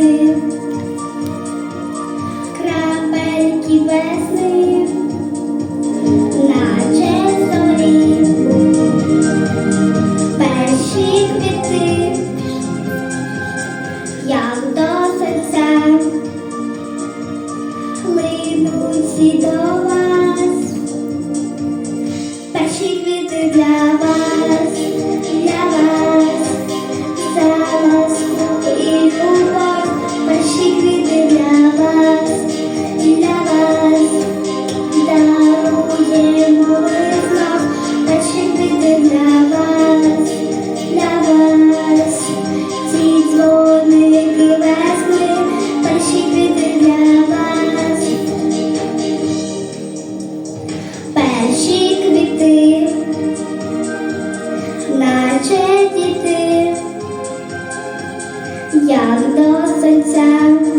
ти, крапельки весни, наче зорі, перші як до серця, хлинуть всі до вас, перші квіти для. так доситься.